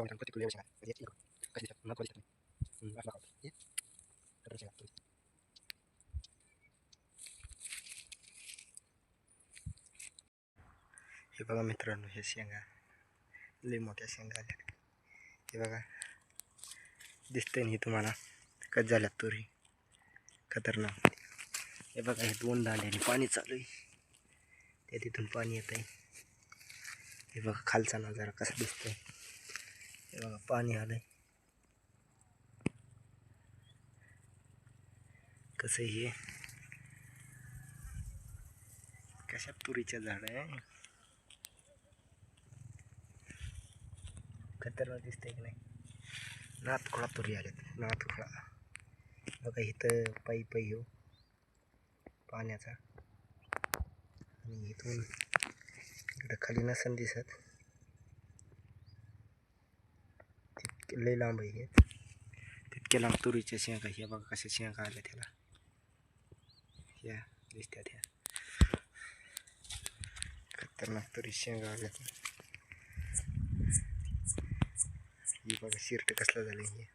बघा मित्रांनो प्रत्येक तुरी एवढ्या शेंगा आहेत. म्हणजे एक- कशी दिसतात महत्त्व दिसतात नाही हम्म, असं दाखवतो. हे कटर शेंगा तुरी. हे बघा मित्रांनो हे शेंगा लई मोठ्या शेंगा आल्या हे बघा दिसतंय ना हे तुम्हाला कच झाल्यात तुरी खतरनाक हे बघा हे दोन दांड्याने पाणी चालू आहे त्या तिथून पाणी येत आहे हे बघा खालचा नजारा कसा दिसतोय हे बघा पाणी आलंय. कसं हे? कशा तुरीच्या झाड आहे? खतरनाक दिसतंय की नाही? नातखोळा तुरी आल्यात. नातखोळा. बघा इथं पायी पायी हो. पाण्याचा. आणि इथून इकडं खाली नसन दिसत. लई लांब आहे हे. लांब तुरीच्या शेंगा हे बघा कशा शेंगा आल्या त्याला. या दिसतात ह्या खतरनाक तुरी शेंगा आल्या ही बघा शिरट कसलं झालं हे.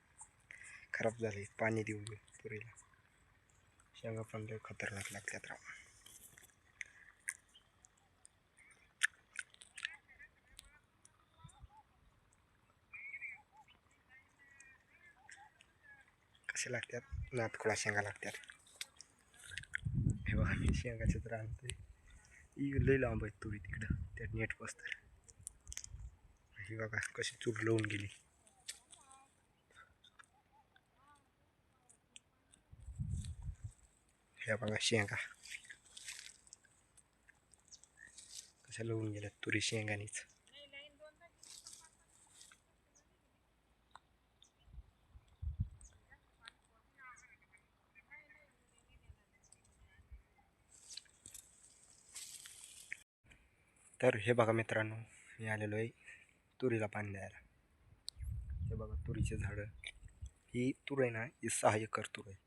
खराब झालं पाणी देऊ तुरीला शेंगा पण लय खतरनाक लागतात राव. कसे लागतात. नातखोळा शेंगा लागतात. हे बघा मी शेंगाचे तर आणतोय. लई लांब आहेत तुरी तिकडं. त्या नेट बसतात ही बघा कशी चूर लावून गेली. हे बघा शेंगा. कशा लावून गेल्या तुरी शेंगानीच. तर हे बघा मित्रांनो मी आलेलो आहे तुरीला पाणी द्यायला. हे बघा तुरीचे झाडं. ही तूर आहे ना ही सहा एकर तूर आहे.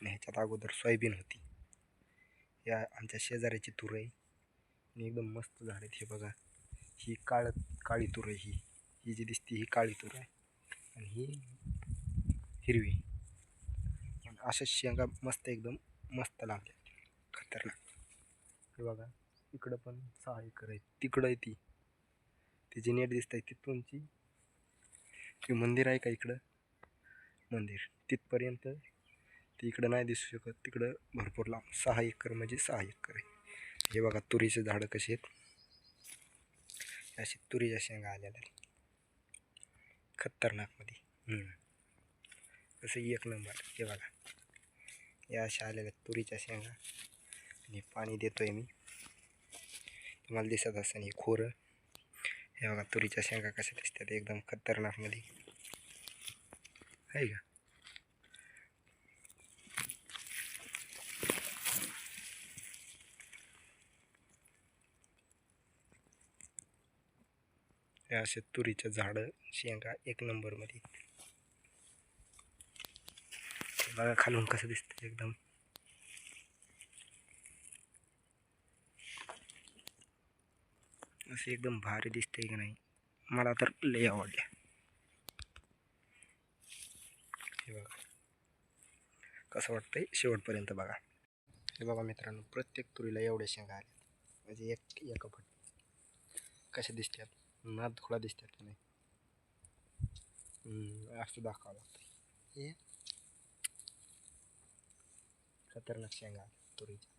आणि ह्याच्यात अगोदर सोयाबीन होती. या आमच्या शेजाऱ्याची तूर आहे. आणि एकदम मस्त झाड आहेत हे बघा. ही काळ काळी तूर आहे ही. ही जी दिसते ही काळी तूर आहे. आणि ही हिरवी. आणि अशा शेंगा मस्त एकदम मस्त लागल्या खतरनाक. हे बघा. इकडं पण सहा एकर आहे तिकडं आहे ती. तिची नेट दिसत आहे तिथूनची ते मंदिर आहे का इकडं? मंदिर. तिथपर्यंत ते इकडं नाही दिसू शकत. तिकडं भरपूर लांब. सहा एकर म्हणजे सहा एकर आहे हे बघा तुरीचे झाडं कशी आहेत. अशी तुरीच्या शेंगा आलेल्या आहेत. खतरनाकमध्ये. कसं एक नंबर. हे बघा. या अशा आलेल्या तुरीच्या शेंगा. आणि पाणी देतोय मी. तुम्हाला दिसत असेल हे खोरं. हे बघा तुरीच्या शेंगा कशा दिसतात एकदम खतरनाकमध्ये आहे का? हे असे तुरीच्या झाडं शेंगा एक नंबरमध्ये बघा खालून कसं दिसतं एकदम. असे एकदम भारी दिसते की नाही. मला तर लय आवडल्या हे बघा. कसं वाटतंय? शेवटपर्यंत बघा. हे बघा मित्रांनो प्रत्येक तुरीला एवढ्या शेंगा आल्या. म्हणजे एक एका फट कशा दिसतात ना थोडा दिसतात की नाही? असं दाखवावं लागतं हे खतरनाक शेंगा आल्या तुरीच्या.